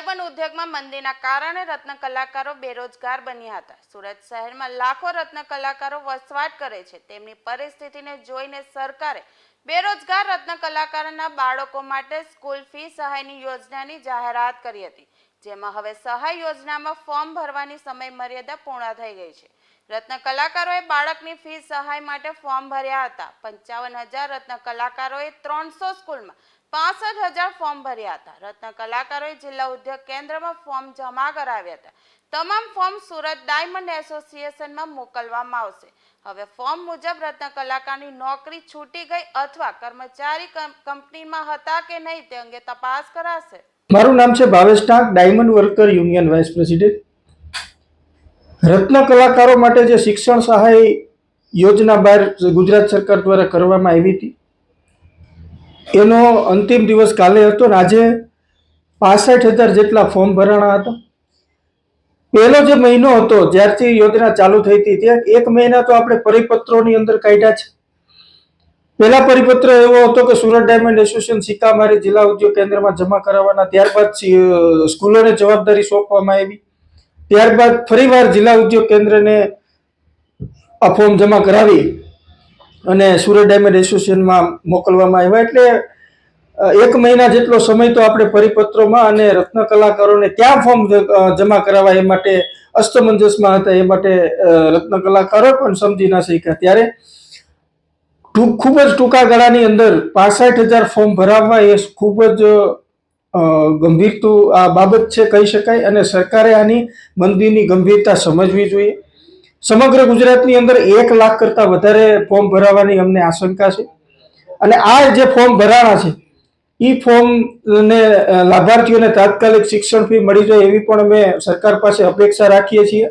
ઉદ્યોગમાં મંદીના કારણે રત્ન કલાકારો બેરોજગાર બન્યા હતા. સુરત શહેરમાં લાખો રત્ન કલાકારો વસવાટ કરે છે. તેમની પરિસ્થિતિને જોઈને સરકારે બેરોજગાર રત્ન કલાકારોના બાળકો માટે સ્કૂલ ફી સહાયની યોજનાની જાહેરાત કરી હતી. જેમાં હવે સહાય યોજનામાં ફોર્મ ભરવાની સમય મર્યાદા પૂર્ણ થઈ ગઈ છે. રત્ન કલાકારોએ બાળકની ફી સહાય માટે ફોર્મ ભર્યા હતા. પંચાવન હજાર રત્ન કલાકારોએ ત્રણસો સ્કૂલમાં પાસઠ હજાર ફોર્મ ભર્યા હતા. રત્ન કલાકારોએ જિલ્લા ઉદ્યોગ કેન્દ્રમાં ફોર્મ જમા કરાવ્યા હતા. તમામ ફોર્મ સુરત ડાયમંડ એસોસિએશનમાં મોકલવામાં આવશે. હવે ફોર્મ મુજબ રત્ન કલાકારની નોકરી છૂટી ગઈ અથવા કર્મચારી કંપનીમાં હતા કે નહીં તે અંગે તપાસ કરાશે. મારું નામ છે Bhavesh Tank, diamond worker union vice president. રત્ન કલાકારો માટે જે શિક્ષણ સહાય યોજના બહાર ગુજરાત સરકાર દ્વારા કરવામાં આવી હતી એનો અંતિમ દિવસ કાલે હતો આજે પાસઠ હજાર જેટલા ફોર્મ ભરાણા હતા. પહેલો જે મહિનો હતો, જ્યારથી યોજના ચાલુ થઈ હતી, ત્યાં એક મહિના તો આપણે પરિપત્રોની અંદર કાઢ્યા છે. પહેલા પરિપત્ર એવો હતો કે સુરત ડાયમંડ એસોસિએશન સીતામારી જિલ્લા ઉદ્યોગ કેન્દ્રમાં જમા કરાવવાના, ત્યારબાદ સ્કૂલોને જવાબદારી સોંપવામાં આવી. ત્યારબાદ ફરીવાર જિલ્લા ઉદ્યોગ કેન્દ્રને આ ફોર્મ જમા કરાવી. અને સુરત ડાયમંડ એસોસિએશનમાં મોકલવામાં આવ્યા. એટલે એક મહિના જેટલો સમય તો આપણે પરિપત્રોમાં અને રત્ન કલાકારોને ક્યાં ફોર્મ જમા કરાવવા એ માટે અસ્તમંજસમાં હતા, એ માટે રત્ન કલાકારો પણ સમજી ના શક્યા. ત્યારે ટૂંક, ખૂબ જ ટૂંકા ગાળાની અંદર પાસઠ હજાર ફોર્મ ભરાવવા એ ખૂબ જ ગંભીરતું આ બાબત છે, કહી શકાય. અને સરકારે આની મંદીની ગંભીરતા સમજવી જોઈએ. સમગ્ર ગુજરાતની અંદર એક લાખ કરતાં વધારે ફોર્મ ભરાવાની અમને આશંકા છે. અને આ જે ફોર્મ ભરાણા છે એ ફોર્મને લાભાર્થીઓને તાત્કાલિક શિક્ષણ ફી મળી જાય એવી પણ અમે સરકાર પાસે અપેક્ષા રાખીએ છીએ.